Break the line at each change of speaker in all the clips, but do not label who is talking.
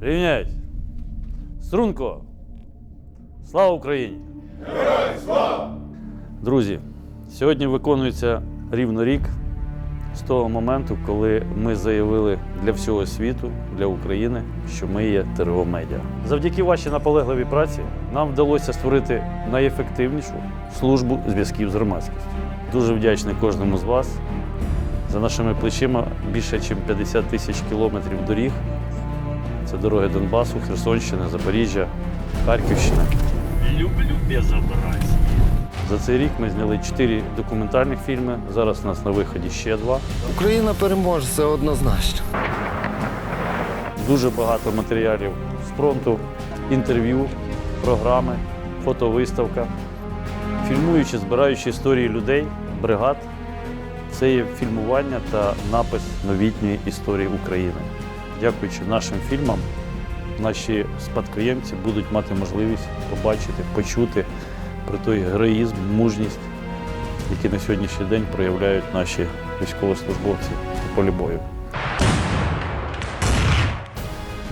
Рівняйсь. Струнко. Слава Україні! Героям слава! Друзі, сьогодні виконується рівно рік з того моменту, коли ми заявили для всього світу, для України, що ми є ТРО Медіа. Завдяки вашій наполегливій праці нам вдалося створити найефективнішу службу зв'язків з громадськістю. Дуже вдячний кожному з вас. За нашими плечима більше ніж 50 тисяч кілометрів доріг. Це дороги Донбасу, Херсонщини, Запоріжжя, Харківщина. Люблю безобразие. За цей рік ми зняли чотири документальних фільми. Зараз у нас на виході ще два.
Україна переможе, це однозначно.
Дуже багато матеріалів з фронту, інтерв'ю, програми, фотовиставка. Фільмуючи, збираючи історії людей, бригад, це є фільмування та напис новітньої історії України. Дякуючи нашим фільмам, наші спадкоємці будуть мати можливість побачити, почути про той героїзм, мужність, які на сьогоднішній день проявляють наші військовослужбовці у полі бою.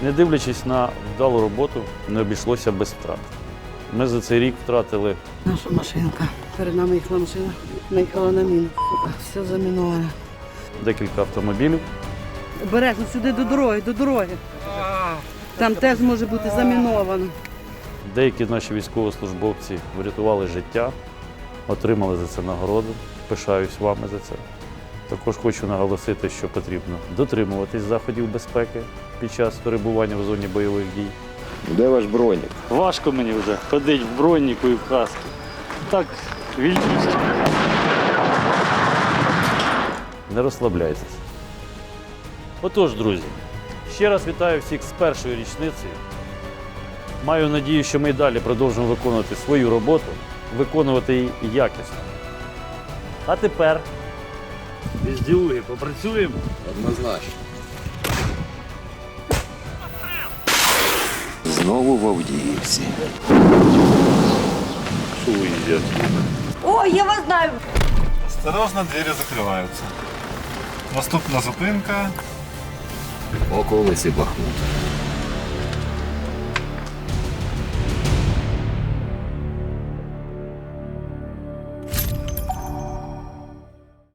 Не дивлячись на вдалу роботу, не обійшлося без втрат. Ми за цей рік втратили
Наша машинка. Перед нами їхала машина. Наїхала на міну. Все заміноване.
декілька автомобілів.
Обережно сюди до дороги, до дороги. Там теж може бути заміновано.
Деякі наші військовослужбовці врятували життя, отримали за це нагороду. Пишаюсь вами за це. Також хочу наголосити, що потрібно дотримуватись заходів безпеки під час перебування в зоні бойових дій.
Де ваш бронік?
Важко мені вже ходити в броніку і в каску. Так, вільніше. Не розслабляйтесь. Отож, друзі, ще раз вітаю всіх з першою річницею. Маю надію, що ми й далі продовжимо виконувати свою роботу, виконувати її якісно. А тепер, візділуги, попрацюємо.
Однозначно. Знову в Авдіївці.
Що ви їдете?
Ой, я вас знаю.
Осторожно, двері закриваються. Наступна зупинка.
Околиці Бахмута.